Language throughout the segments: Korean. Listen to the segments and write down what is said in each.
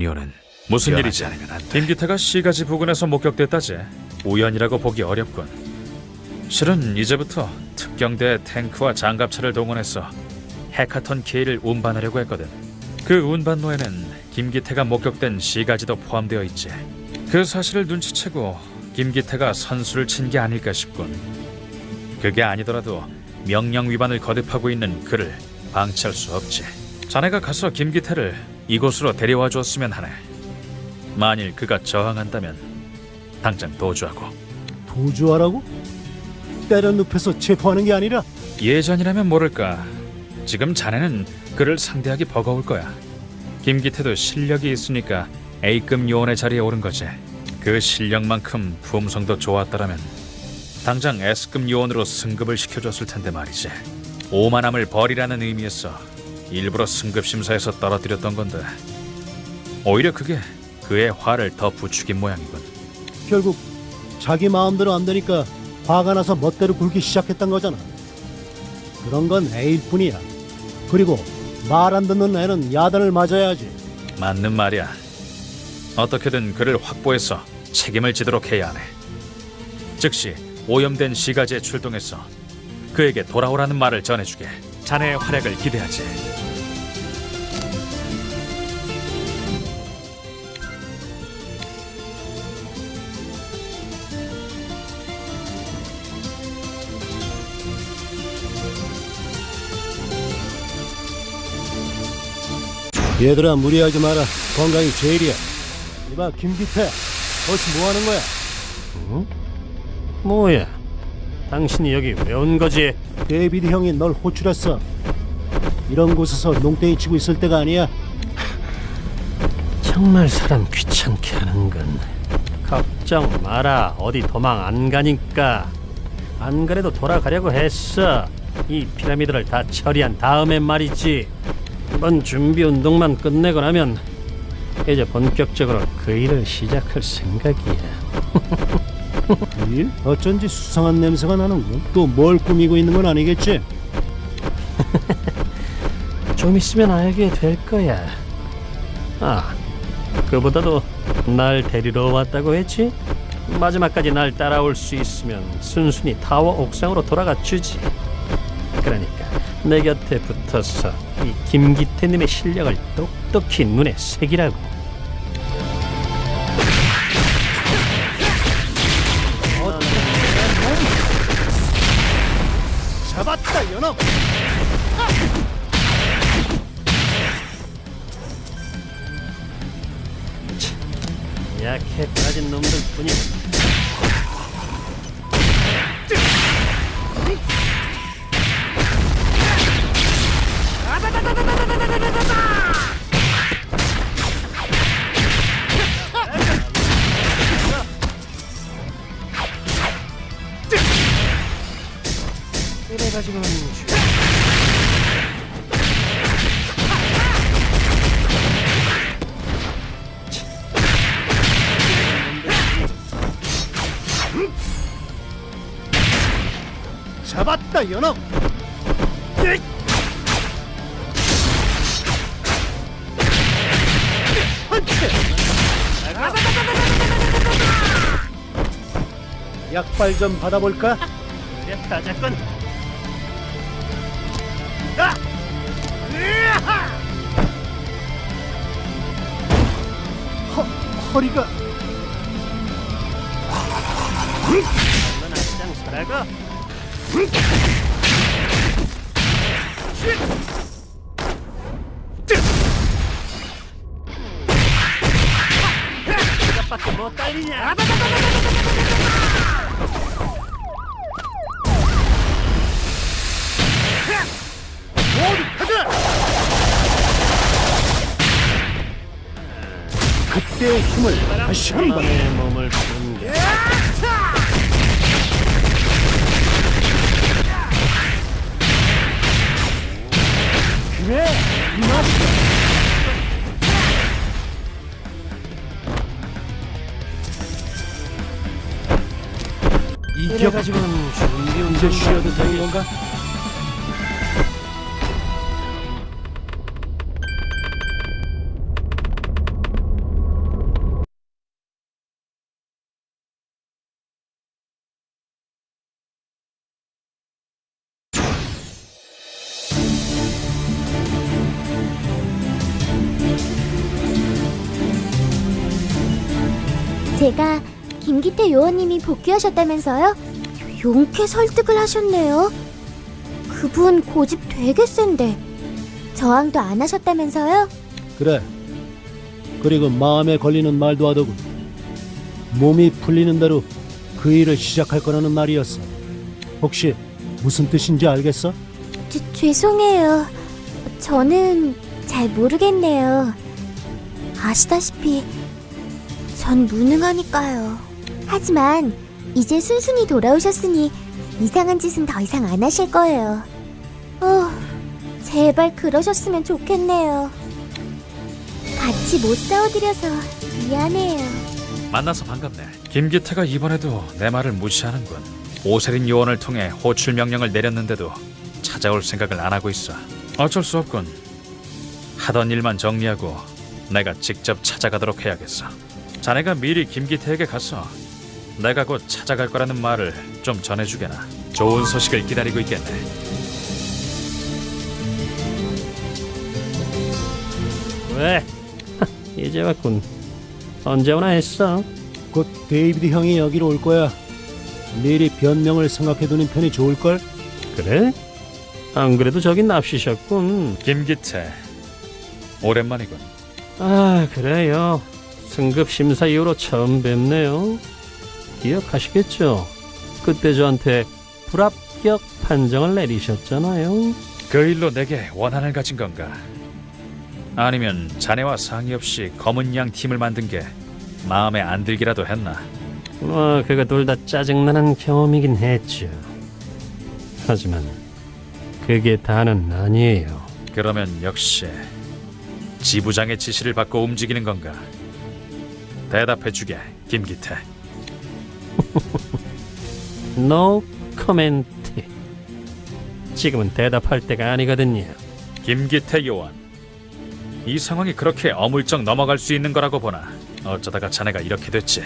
은효는 무슨 일이지? 않으면 안 돼. 김기태가 시가지 부근에서 목격됐다지 우연이라고 보기 어렵군. 실은 이제부터 특경대 탱크와 장갑차를 동원해서 해카톤 K를 운반하려고 했거든. 그 운반로에는 김기태가 목격된 시가지도 포함되어 있지. 그 사실을 눈치채고 김기태가 선수를 친 게 아닐까 싶군. 그게 아니더라도 명령 위반을 거듭하고 있는 그를 방치할 수 없지. 자네가 가서 김기태를 이곳으로 데려와 줬으면 하네. 만일 그가 저항한다면 당장 도주하고. 도주하라고? 때려 눕혀서 체포하는 게 아니라. 예전이라면 모를까. 지금 자네는 그를 상대하기 버거울 거야. 김기태도 실력이 있으니까 A급 요원의 자리에 오른 거지. 그 실력만큼 품성도 좋았더라면 당장 S급 요원으로 승급을 시켜줬을 텐데 말이지. 오만함을 버리라는 의미에서 일부러 승급 심사에서 떨어뜨렸던 건데 오히려 그게 그의 화를 더 부추긴 모양이군 결국 자기 마음대로 안 되니까 화가 나서 멋대로 굴기 시작했던 거잖아. 그런 건 애일 뿐이야. 그리고 말 안 듣는 애는 야단을 맞아야지. 맞는 말이야. 어떻게든 그를 확보해서 책임을 지도록 해야 하네. 즉시 오염된 시가지에 출동해서 그에게 돌아오라는 말을 전해주게. 자네의 활약을 기대하지. 얘들아 무리하지 마라. 건강이 제일이야. 이봐 김기태, 벌써 뭐 하는 거야? 뭐야? 당신이 여기 왜 온 거지? 데이비드 형이 널 호출했어. 이런 곳에서 농땡이 치고 있을 때가 아니야. 정말 사람 귀찮게 하는군. 걱정 마라. 어디 도망 안 가니까. 안 그래도 돌아가려고 했어. 이 피라미드를 다 처리한 다음에 말이지. 이번 준비 운동만 끝내고 나면 이제 본격적으로 그 일을 시작할 생각이야. 일? 어쩐지 수상한 냄새가 나는군. 또 뭘 꾸미고 있는 건 아니겠지? 좀 있으면 알게 될 거야. 아, 그보다도 날 데리러 왔다고 했지? 마지막까지 날 따라올 수 있으면 순순히 타워 옥상으로 돌아가 주지. 그러니까 내 곁에 붙어서 이 김기태님의 실력을 똑똑히 눈에 새기라고. 잡았다 연옥. 약해 빠진 놈들 뿐이. 이 연옥. 약발 좀 받아볼까? 그래 가자건. 허, 허리가 넌 앞장 서라고. 그때의 힘을 다시 한번 내 몸을 지어도 되는 건가? 제가 김기태 요원님이 복귀하셨다면서요? 용케 설득을 하셨네요. 그분 고집 되게 센데 저항도 안 하셨다면서요? 그래. 그리고 마음에 걸리는 말도 하더군. 몸이 풀리는 대로 그 일을 시작할 거라는 말이었어. 혹시 무슨 뜻인지 알겠어? 죄, 죄송해요. 저는 잘 모르겠네요. 아시다시피 전 무능하니까요. 하지만 이제 순순히 돌아오셨으니 이상한 짓은 더 이상 안 하실 거예요. 어, 제발 그러셨으면 좋겠네요. 같이 못 싸워드려서 미안해요. 만나서 반갑네. 김기태가 이번에도 내 말을 무시하는군. 오세린 요원을 통해 호출 명령을 내렸는데도 찾아올 생각을 안 하고 있어. 어쩔 수 없군. 하던 일만 정리하고 내가 직접 찾아가도록 해야겠어. 자네가 미리 김기태에게 가서 내가 곧 찾아갈 거라는 말을 좀 전해주게나. 좋은 소식을 기다리고 있겠네. 왜? 이제 왔군. 언제 오나 했어? 곧 데이비드 형이 여기로 올 거야. 미리 변명을 생각해두는 편이 좋을걸? 그래? 안 그래도 저기 납시셨군. 김기태. 오랜만이군. 아 그래요. 승급 심사 이후로 처음 뵙네요. 기억하시겠죠? 그때 저한테 불합격 판정을 내리셨잖아요. 그 일로 내게 원한을 가진 건가? 아니면 자네와 상의 없이 검은 양 팀을 만든 게 마음에 안 들기라도 했나? 뭐 그거 둘다 짜증나는 경험이긴 했죠. 하지만 그게 다는 아니에요. 그러면 역시 지부장의 지시를 받고 움직이는 건가? 대답해 주게, 김기태. No comment. 지금은 대답할 때가 아니거든요. 김기태 요원. 이 상황이 그렇게 어물쩍 넘어갈 수 있는 거라고 보나? 어쩌다가 자네가 이렇게 됐지?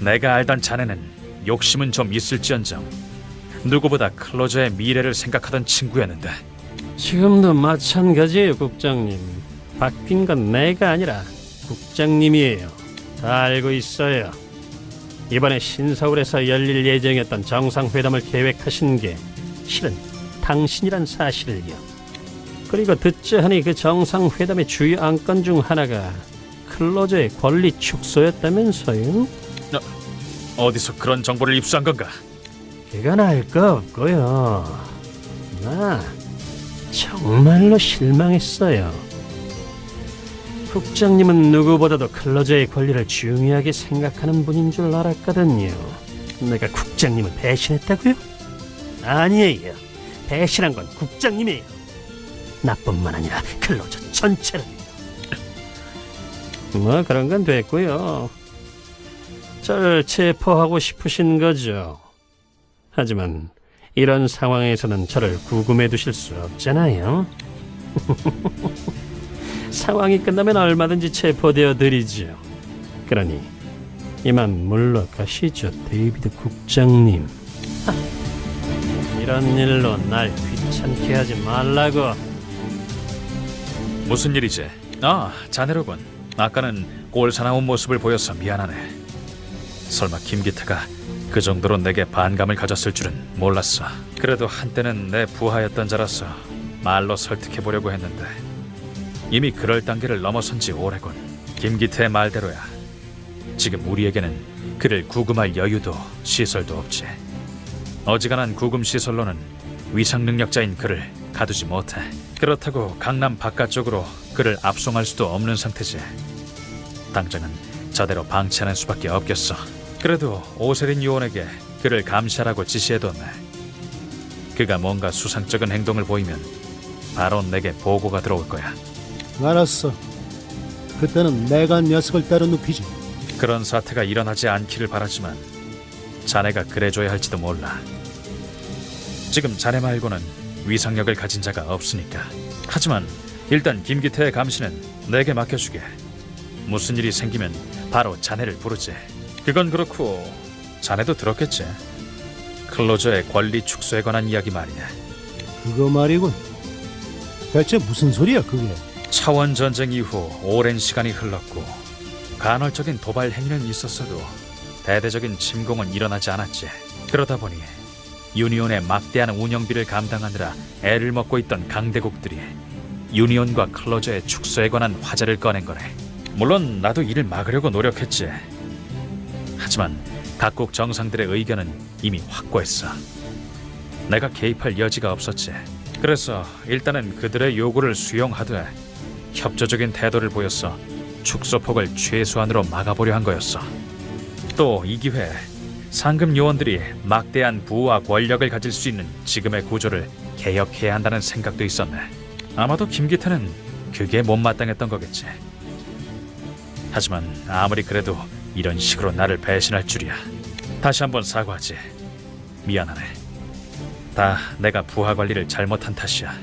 내가 알던 자네는 욕심은 좀 있을지언정 누구보다 클로저의 미래를 생각하던 친구였는데 지금도 마찬가지예요, 국장님. 바뀐 건 내가 아니라 국장님이에요. 다 알고 있어요. 이번에 신서울에서 열릴 예정이었던 정상회담을 계획하신 게 실은 당신이란 사실을요. 그리고 듣자 하니 그 정상회담의 주요 안건 중 하나가 클로저의 권리 축소였다면서요? 어디서 그런 정보를 입수한 건가? 그건 알거 없고요. 나 정말로 실망했어요. 국장님은 누구보다도 클로저의 권리를 중요하게 생각하는 분인 줄 알았거든요. 내가 국장님을 배신했다고요? 아니에요. 배신한 건 국장님이에요. 나뿐만 아니라 클로저 전체를. 뭐 그런 건 됐고요. 절 체포하고 싶으신 거죠. 하지만 이런 상황에서는 저를 구금해 두실 수 없잖아요. 상황이 끝나면 얼마든지 체포되어 드리죠. 그러니 이만 물러가시죠, 데이비드 국장님. 하, 이런 일로 날 귀찮게 하지 말라고. 무슨 일이지? 아, 자네로군. 아까는 꼴사나운 모습을 보여서 미안하네. 설마 김기태가 그 정도로 내게 반감을 가졌을 줄은 몰랐어. 그래도 한때는 내 부하였던 자라서 말로 설득해 보려고 했는데 이미 그럴 단계를 넘어선 지 오래군. 김기태의 말대로야. 지금 우리에게는 그를 구금할 여유도 시설도 없지. 어지간한 구금 시설로는 위상 능력자인 그를 가두지 못해. 그렇다고 강남 바깥쪽으로 그를 압송할 수도 없는 상태지. 당장은 저대로 방치하는 수밖에 없겠어. 그래도 오세린 요원에게 그를 감시하라고 지시해뒀네. 그가 뭔가 수상쩍은 행동을 보이면 바로 내게 보고가 들어올 거야. 알았어. 그때는 내가 녀석을 때려 눕히지. 그런 사태가 일어나지 않기를 바라지만 자네가 그래줘야 할지도 몰라. 지금 자네 말고는 위상력을 가진 자가 없으니까. 하지만 일단 김기태의 감시는 내게 맡겨주게. 무슨 일이 생기면 바로 자네를 부르지. 그건 그렇고 자네도 들었겠지. 클로저의 권리 축소에 관한 이야기 말이야. 그거 말이군. 대체 무슨 소리야 그게? 차원 전쟁 이후 오랜 시간이 흘렀고 간헐적인 도발 행위는 있었어도 대대적인 침공은 일어나지 않았지. 그러다 보니 유니온의 막대한 운영비를 감당하느라 애를 먹고 있던 강대국들이 유니온과 클로저의 축소에 관한 화제를 꺼낸 거네. 물론 나도 이를 막으려고 노력했지. 하지만 각국 정상들의 의견은 이미 확고했어. 내가 개입할 여지가 없었지. 그래서 일단은 그들의 요구를 수용하되 협조적인 태도를 보였어 축소폭을 최소한으로 막아보려 한 거였어. 또 이 기회에 상급 요원들이 막대한 부와 권력을 가질 수 있는 지금의 구조를 개혁해야 한다는 생각도 있었네. 아마도 김기태는 그게 못마땅했던 거겠지. 하지만 아무리 그래도 이런 식으로 나를 배신할 줄이야. 다시 한번 사과하지. 미안하네. 다 내가 부하 관리를 잘못한 탓이야.